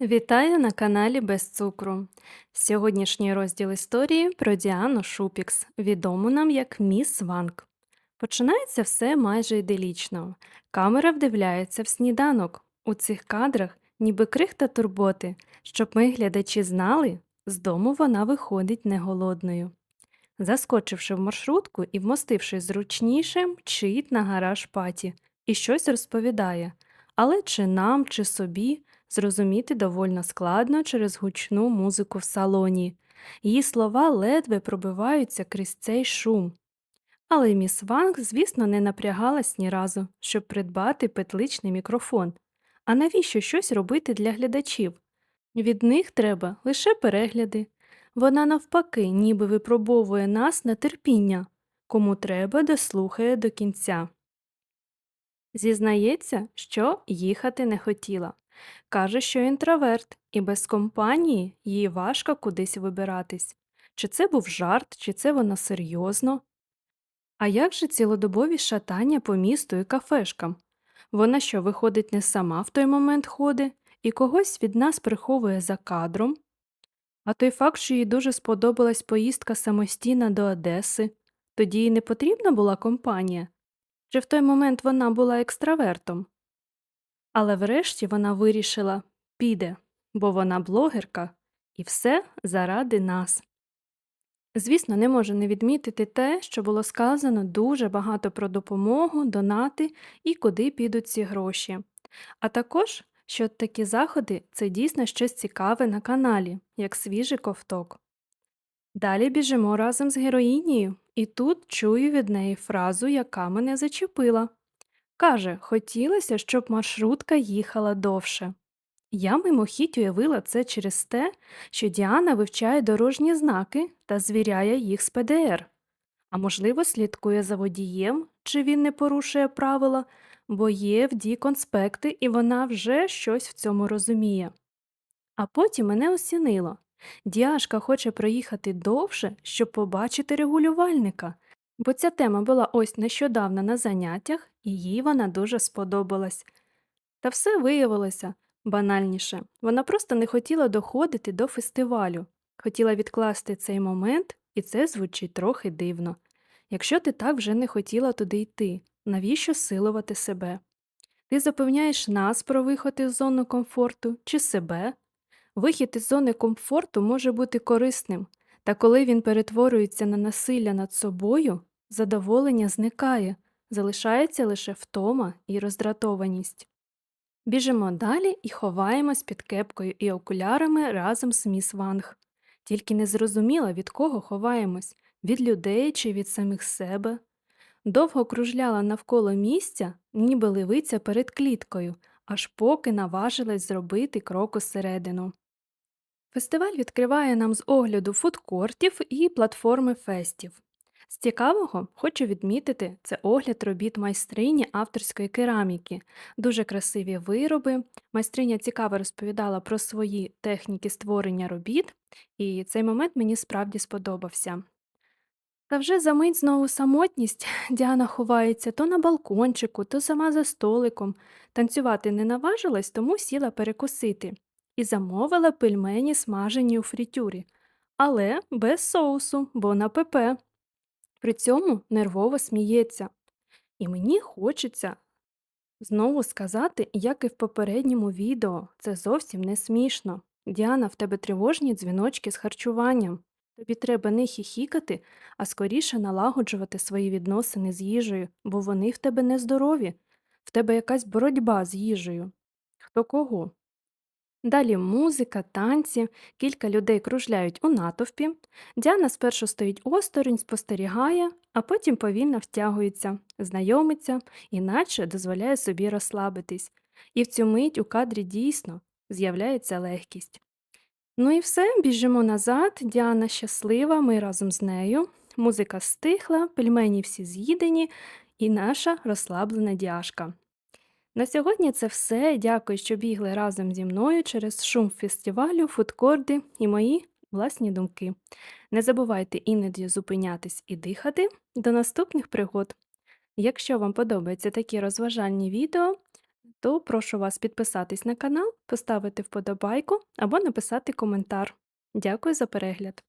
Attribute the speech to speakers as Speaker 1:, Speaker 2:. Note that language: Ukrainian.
Speaker 1: Вітаю на каналі Без цукру. Сьогоднішній розділ історії про Діану Шупікс, відому нам як Міс Ванг. Починається все майже іделічно. Камера вдивляється в сніданок. У цих кадрах ніби крихта турботи, щоб ми, глядачі, знали, з дому вона виходить не голодною. Заскочивши в маршрутку і вмостившись зручніше, мчить на гараж паті і щось розповідає. Але чи нам, чи собі зрозуміти довольно складно через гучну музику в салоні. Її слова ледве пробиваються крізь цей шум. Але міс Ванг, звісно, не напрягалась ні разу, щоб придбати петличний мікрофон. А навіщо щось робити для глядачів? Від них треба лише перегляди. Вона, навпаки, ніби випробовує нас на терпіння. Кому треба, дослухає до кінця. Зізнається, що їхати не хотіла. Каже, що інтроверт, і без компанії їй важко кудись вибиратись. Чи це був жарт, чи це вона серйозно? А як же цілодобові шатання по місту і кафешкам? Вона що, виходить, не сама в той момент ходить і когось від нас приховує за кадром? А той факт, що їй дуже сподобалась поїздка самостійна до Одеси, тоді їй не потрібна була компанія? Чи в той момент вона була екстравертом? Але врешті вона вирішила піде, бо вона блогерка, і все заради нас. Звісно, не можу не відмітити те, що було сказано дуже багато про допомогу, донати і куди підуть ці гроші. А також, що такі заходи це дійсно щось цікаве на каналі, як свіжий ковток. Далі біжимо разом з героїнею, і тут чую від неї фразу, яка мене зачепила. Каже, хотілося, щоб маршрутка їхала довше. Я мимохідь уявила це через те, що Діана вивчає дорожні знаки та звіряє їх з ПДР, а можливо, слідкує за водієм, чи він не порушує правила, бо є в дій конспекти, і вона вже щось в цьому розуміє. А потім мене осінило. Діашка хоче проїхати довше, щоб побачити регулювальника, бо ця тема була ось нещодавно на заняттях, і їй вона дуже сподобалась. Та все виявилося банальніше. Вона просто не хотіла доходити до фестивалю, хотіла відкласти цей момент, і це звучить трохи дивно. Якщо ти так вже не хотіла туди йти, навіщо силувати себе? Ти запевняєш нас про виход із зони комфорту чи себе? Вихід із зони комфорту може бути корисним, та коли він перетворюється на насилля над собою, задоволення зникає, залишається лише втома і роздратованість. Біжимо далі і ховаємось під кепкою і окулярами разом з міс Ванг. Тільки не зрозуміла, від кого ховаємось від людей чи від самих себе. Довго кружляла навколо місця, ніби ливиця перед кліткою, аж поки наважилась зробити крок усередину. Фестиваль відкриває нам з огляду фудкортів і платформи фестів. З цікавого хочу відмітити це огляд робіт майстрині авторської кераміки, дуже красиві вироби. Майстриня цікаво розповідала про свої техніки створення робіт, і цей момент мені справді сподобався. Та вже за мить знову самотність Діана ховається то на балкончику, то сама за столиком. Танцювати не наважилась, тому сіла перекусити і замовила пельмені смажені у фрітюрі, але без соусу, бо на ПП. При цьому нервово сміється. І мені хочеться знову сказати, як і в попередньому відео, це зовсім не смішно. Діана, в тебе тривожні дзвіночки з харчуванням. Тобі треба не хіхікати, а скоріше налагоджувати свої відносини з їжею, бо вони в тебе нездорові, в тебе якась боротьба з їжею. Хто кого? Далі музика, танці, кілька людей кружляють у натовпі. Діана спершу стоїть осторонь, спостерігає, а потім повільно втягується, знайомиться, іначе дозволяє собі розслабитись. І в цю мить у кадрі дійсно з'являється легкість. Ну і все, біжимо назад. Діана щаслива, ми разом з нею. Музика стихла, пельмені всі з'їдені, і наша розслаблена діашка. На сьогодні це все. Дякую, що бігли разом зі мною через шум фестивалю, фудкорди і мої власні думки. Не забувайте іноді зупинятись і дихати. До наступних пригод. Якщо вам подобаються такі розважальні відео, то прошу вас підписатись на канал, поставити вподобайку або написати коментар. Дякую за перегляд!